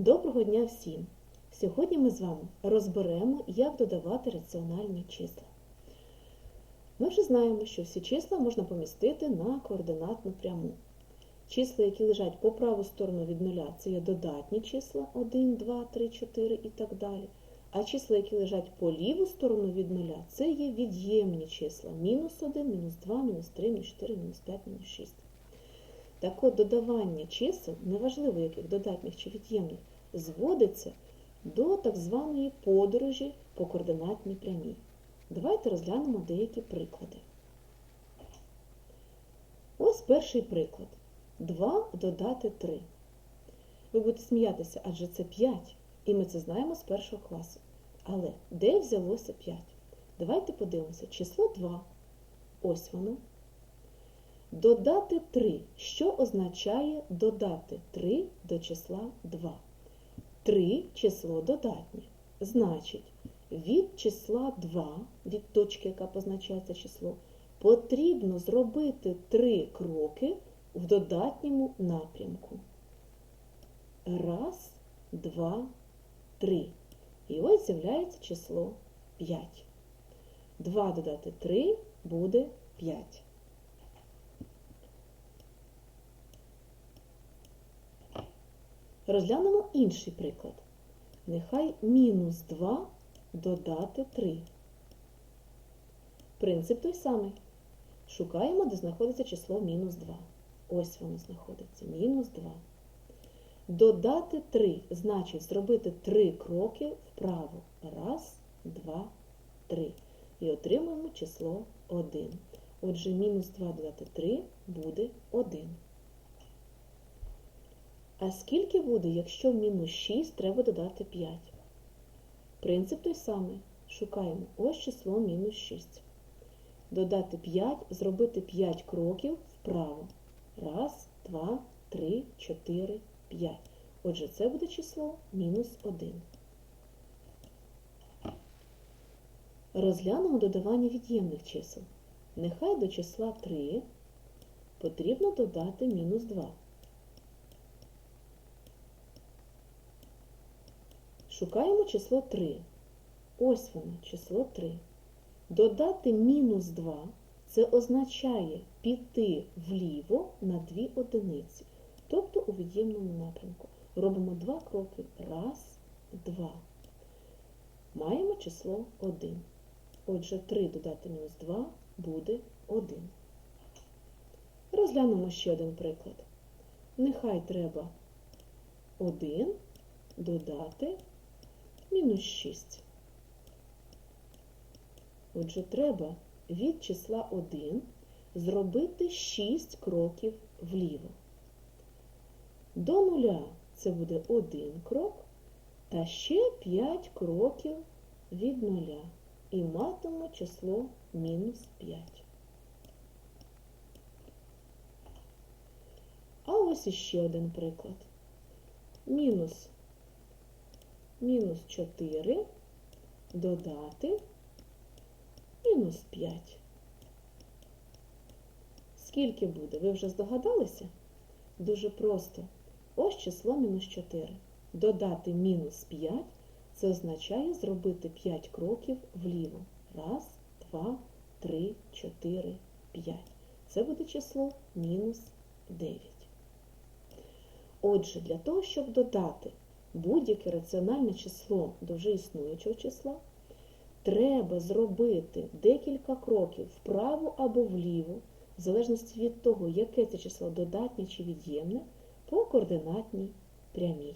Доброго дня всім! Сьогодні ми з вами розберемо, як додавати раціональні числа. Ми вже знаємо, що всі числа можна помістити на координатну пряму. Числа, які лежать по праву сторону від нуля, це є додатні числа 1, 2, 3, 4 і так далі. А числа, які лежать по ліву сторону від нуля, це є від'ємні числа мінус 1, мінус 2, мінус 3, мінус 4, мінус 5, мінус 6. Так от додавання чисел, неважливо яких додатніх чи від'ємних, зводиться до так званої подорожі по координатній прямій. Давайте розглянемо деякі приклади. Ось перший приклад. 2 додати 3. Ви будете сміятися, адже це 5, і ми це знаємо з першого класу. Але де взялося 5? Давайте подивимося. Число 2. Ось воно. Додати 3. Що означає додати 3 до числа 2? 3 число додатнє. Значить, від числа 2, від точки, яка позначається число, потрібно зробити 3 кроки в додатньому напрямку. Раз, два, три. І ось з'являється число 5. 2 додати 3 буде 5. Розглянемо інший приклад. Нехай мінус 2 додати 3. Принцип той самий. Шукаємо, де знаходиться число мінус 2. Ось воно знаходиться. Мінус 2. Додати 3 значить зробити 3 кроки вправо. Раз, два, три. І отримуємо число 1. Отже, мінус 2 додати 3 буде 1. А скільки буде, якщо в мінус 6 треба додати 5? Принцип той самий. Шукаємо ось число мінус 6. Додати 5, зробити 5 кроків вправо. Раз, два, три, чотири, п'ять. Отже, це буде число мінус 1. Розглянемо додавання від'ємних чисел. Нехай до числа 3 потрібно додати мінус 2. Шукаємо число 3. Ось воно, число 3. Додати мінус 2 це означає піти вліво на 2 одиниці, тобто у від'ємному напрямку. Робимо два кроки. Раз, два. Маємо число 1. Отже, 3 додати мінус 2 буде 1. Розглянемо ще один приклад. Нехай треба 1 додати мінус 6. Отже, треба від числа 1 зробити 6 кроків вліво. До нуля це буде 1 крок, та ще 5 кроків від нуля. І матимемо число мінус 5. А ось іще один приклад. Мінус мінус 4 додати мінус 5. Скільки буде? Ви вже здогадалися? Дуже просто. Ось число мінус 4. Додати мінус 5 це означає зробити 5 кроків вліво. Раз, два, три, чотири, п'ять. Це буде число мінус 9. Отже, для того, щоб додати будь-яке раціональне число до вже існуючого числа, треба зробити декілька кроків вправо або вліво, в залежності від того, яке це число додатнє чи від'ємне, по координатній прямій.